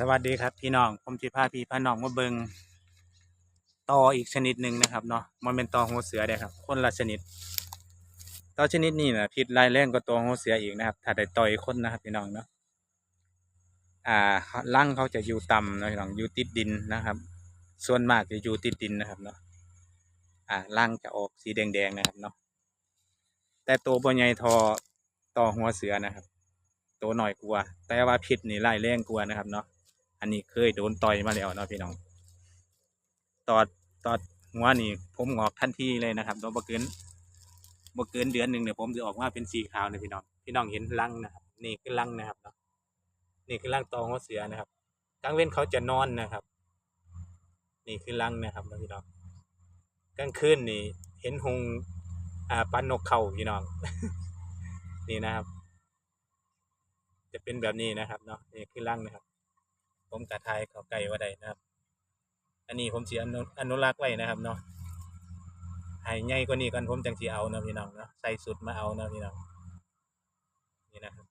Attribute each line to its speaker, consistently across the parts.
Speaker 1: สวัสดีครับพี่น้องผมจิพาพี่พาน้องมาเบิงตออีกชนิดหนึ่งนะครับเนาะมันเป็นตอหัวเสือเด้ครับ คนละชนิดตอชนิดนี้นะพิษร้ายแรงกว่าตัวหัวเสืออีกนะครับ ถ้าได้ต่อยคนนะครับพี่น้องเนาะอ่าร่างเขาจะอยู่ต่ำนะพี่น้องอยู่ติดดินนะครับ ส่วนมากจะอยู่ติดดินนะครับเนาะอ่าร่างจะออกสีแดงๆนะครับเนาะแต่ตัวบนใหญ่ทอต่อหัวเสือนะครับ ตัวหน่อยกลัวแต่ว่าพิษนี่ร้ายแรงกลัวนะครับเนาะ อันนี้เคยโดนต่อยมาแล้วเนาะพี่น้อง ตอดตอดหัวนี่ผมงอกทันทีเลยนะครับโดนบ่เกินบ่เกินเดือนหนึ่งเนี่ยผมจะออกมาเป็นสีขาวนะพี่น้อง พี่น้องเห็นรังนะครับ นี่คือรังนะครับเนาะ นี่คือรังตองหัวเสือนะครับกลางเว้นเขาจะนอนนะครับ นี่คือรังนะครับนะพี่น้องกลางคืนนี่ เห็นหงอ่าปันนกเข่าพี่น้อง นี่นะครับ จะเป็นแบบนี้นะครับเนาะ นี่คือรังนะครับ ผมกะทายเขาไก่ว่าใดนะครับ อันนี้ผมเสิอนุอนุรักษ์ไว้นะครับเนาะให้ใหญ่กว่านี้กันผมจังสิเอานะพี่น้องเนาะใส่สุดมาเอานะพี่น้องนี่นะครับ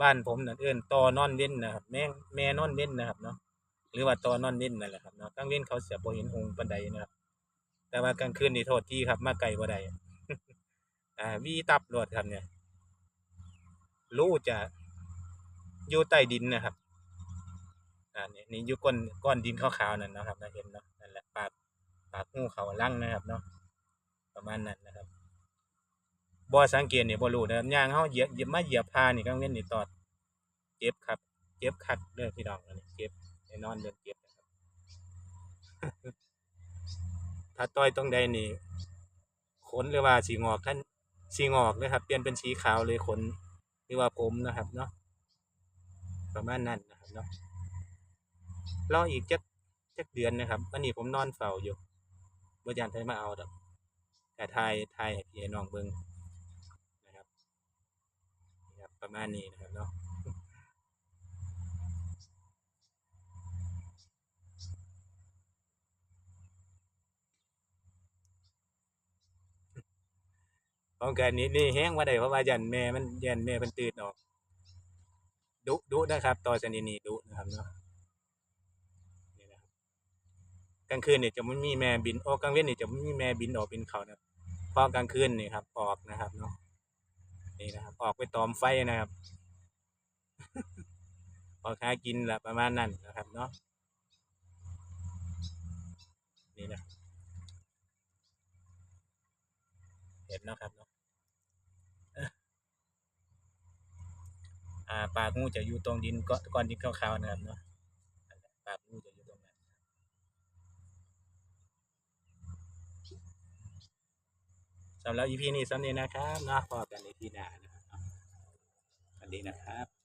Speaker 1: บ้านผมนั่นเอื้นตอนอนเว้นนะครับ แม่งแม่นอนเว้นนะครับเนาะหรือว่าตอนอนเว้นนั่นแหละครับเนาะกลางเว้นเขาเสียบเห็นหงปันใดนะครับ แต่ว่ากลางคืนนี่โทษที่ครับ มาไก่บ่ได้อ่าวีตับรวดครับเนี่ยรู้จะอยู่ใต้ดินนะครับ อ่านี่นี่อยู่ก้นก้อนดินขาวๆนั่นนะครับนะเห็นเนาะนั่นแหละปากปากงูเขาลังนะครับเนาะประมาณนั้นนะครับบ่สังเกตเนี่ยบ่รู้นะครับย่างเฮาเหยียบเหยียบมาเหยียบพานี่กางเว้นนี่ตอดเจ็บครับเจ็บคักเด้อพี่น้องอันนี้เจ็บแน่นอนเรื่องเจ็บนะครับถ้าต่อยตรงใดนี่ขนหรือว่าสีงอกท่านสีงอกนะครับ เปลี่ยนเป็นสีขาวเลยขนหรือว่าผมนะครับเนาะประมาณนั้นนะครับเนาะ รออีกจักจักเดือนนะครับวันนี้ผมนอนเฝ้าอยู่บ่ยานไผมาเอาดอกแต่ทายทายให้พี่น้องเบิ่งนะครับนี่ครับ ประมาณนี้นะครับเนาะของการนี้นี่แห้งว่าได้เพราะว่ายันแม่มันยันแม่มันตื่นออกดุดุนะครับ ต่อชนิดนี้ดุนะครับเนาะ นี่นะครับ กลางคืนเนี่ยจะไม่มีแม่บินออกกลางเว้นเนี่ยจะไม่มีแม่บินออกบินเขานะครับพอกลางคืนนี่ครับ ออกนะครับเนาะนี่นะครับ ออกไปตอมไฟนะครับออกหากินละประมาณนั้นนะครับเนาะนี่นะเห็นเนาะครับเนาะอ่าปากงูจะอยู่ตรงดินก้อนก้อนดินขาวๆนะครับเนาะนั่นแหละปากงูจะอยู่ตรงนั้น สำหรับ EP นี้สำเนี้นะครับเนาะพอกันในที่หน้านะครับสวัสดีนะครับ